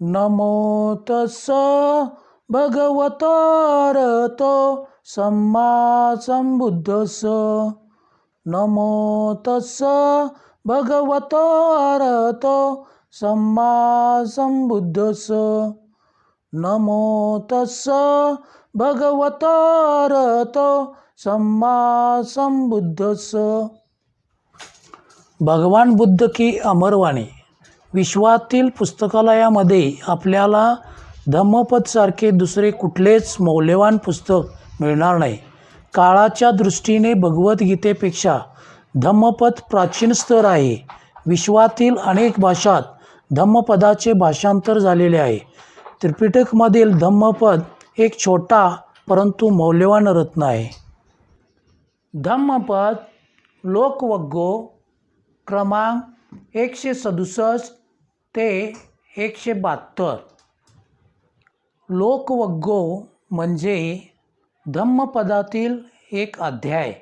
नमो तस्स भगवतारतो सम्मा संबुद्धस नमो तस्स भगवतारतो सम्मा संबुद्धस नमो तस्स भगवतारतो सम्मा संबुद्धस भगवान बुद्ध की अमरवाणी विश्वातील पुस्तकालयामध्ये आपल्याला धम्मपदसारखे दुसरे कुठलेच मौल्यवान पुस्तक मिळणार नाही. काळाच्या दृष्टीने भगवद्गीतेपेक्षा धम्मपद प्राचीन स्तर आहे. विश्वातील अनेक भाषात धम्मपदाचे भाषांतर झालेले आहे. त्रिपिटकमधील धम्मपद एक छोटा परंतु मौल्यवान रत्न आहे. धम्मपद लोकवग्गो क्रमांक एकशे सदुसष्ट ते एकशे बहात्तर. लोकवग्गो म्हणजे धम्मपदातील एक अध्याय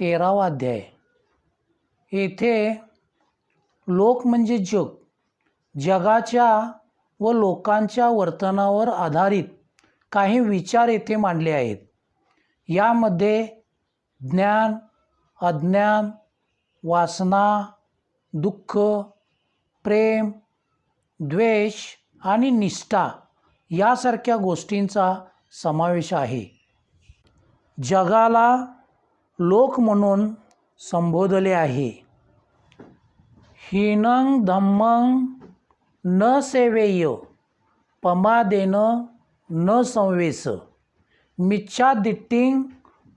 तेरावा अध्याय. येथे लोक म्हणजे जग जगाच्या व लोकांच्या वर्तनावर आधारित काही विचार येथे मांडले आहेत. यामध्ये ज्ञान अज्ञान वासना दुःख प्रेम द्वेष आणि निष्ठा यासारख्या गोष्टींचा समावेश आहे. जगाला लोक म्हणून संबोधले आहे. हिनंग धम्मंग न सेवेय पमादेन न संवेस मिच्छादिट्टिंग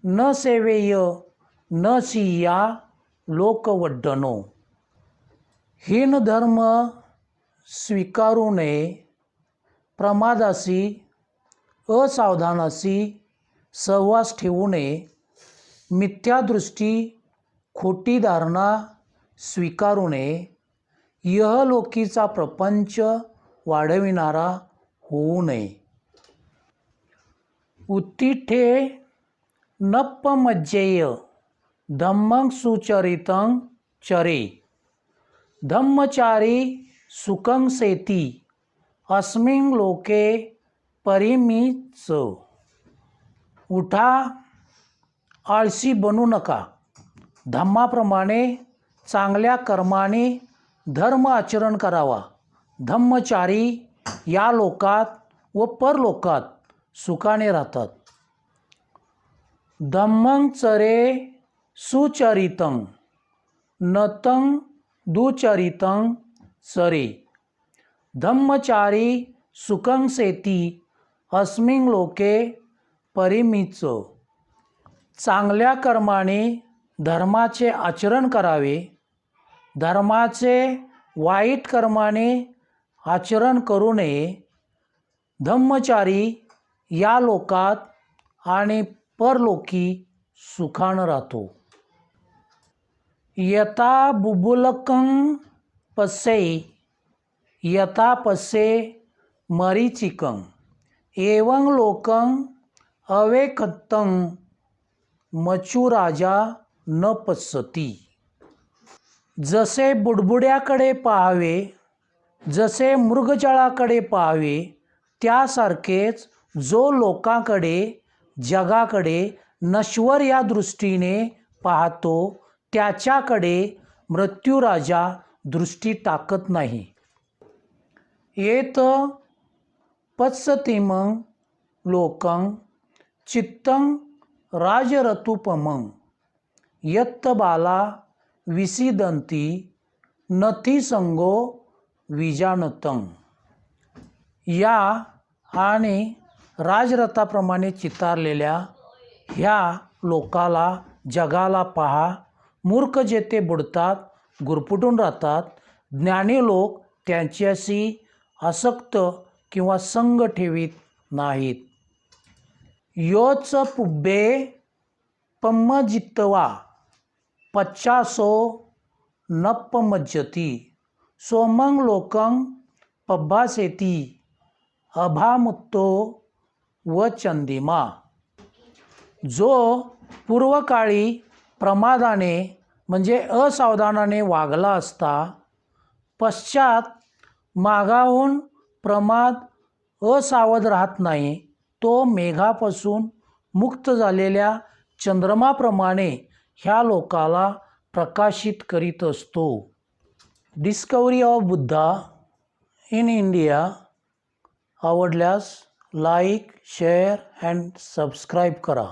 न सेवेय न सिया लोकवड्डनो. हीन धर्म स्वीकारू नये. प्रमादाशी असावधानाशी सहवास ठेवू नये. मिथ्यादृष्टी खोटी धारणा स्वीकारू नये. यहलोकीचा प्रपंच वाढविणारा होऊ नये. उत्तिठे नप्पमज्जेय धम्मं सुचरितं चरे. धम्मचारी सुखं सेती अस्मिन लोके परिमीच. उठा आळशी बनू नका. धम्माप्रमाणे चांगल्या कर्माने धर्म आचरण करावा. धम्मचारी या लोकात व परलोकात सुखाने राहतात. धम्मं चरे सुचरितं नतं दुचरितं सरी। धम्मचारी सुखं सेती अस्मिन लोके परिमीच चांगल्या कर्माने धर्माचे आचरण करावे धर्माचे वाईट कर्माने आचरण करू नये। धम्मचारी या लोकात आणि परलोकी सुखानं राहतो। यथा बुबुलकं पस्से यथा पस्से मरीचिकं। एवं लोकं अवेकत्तं मचुराजा न पसती। जसे बुडबुड्याकडे पाहावे जसे मृगजळाकडे पाहावे त्यासारखेच जो लोकांकडे जगाकडे नश्वर या दृष्टीने पाहतो त्याच्याकडे मृत्यूराजा दृष्टी टाकत नाही. येत पत्सतिमं लोकं चित्तं राजरतुपमं. यत्त बाला विसिदंती नथी संगो विजानतं. या आणि राजरथाप्रमाणे चितारलेल्या ह्या लोकाला जगाला पहा मूर्ख जेथे बुडतात गुरफुटून राहतात. ज्ञानी लोक त्यांच्याशी आसक्त किंवा संग ठेवीत नाहीत. योच पुब्बे पम्मजित्तवा पच्चासो नप्पमज्जती। सोमंग लोकं पब्बासेती अभामुत्तो व चंदिमा। जो पूर्वकाळी प्रमादाने म्हणजे असावधानाने वागला असता पश्चात मागाहून प्रमाद असावध राहत नाही तो मेघापासून मुक्त झालेल्या चंद्रमाप्रमाणे ह्या लोकाला प्रकाशित करीत असतो. Discovery of Buddha in India आवडल्यास लाईक शेअर अँड सबस्क्राईब करा.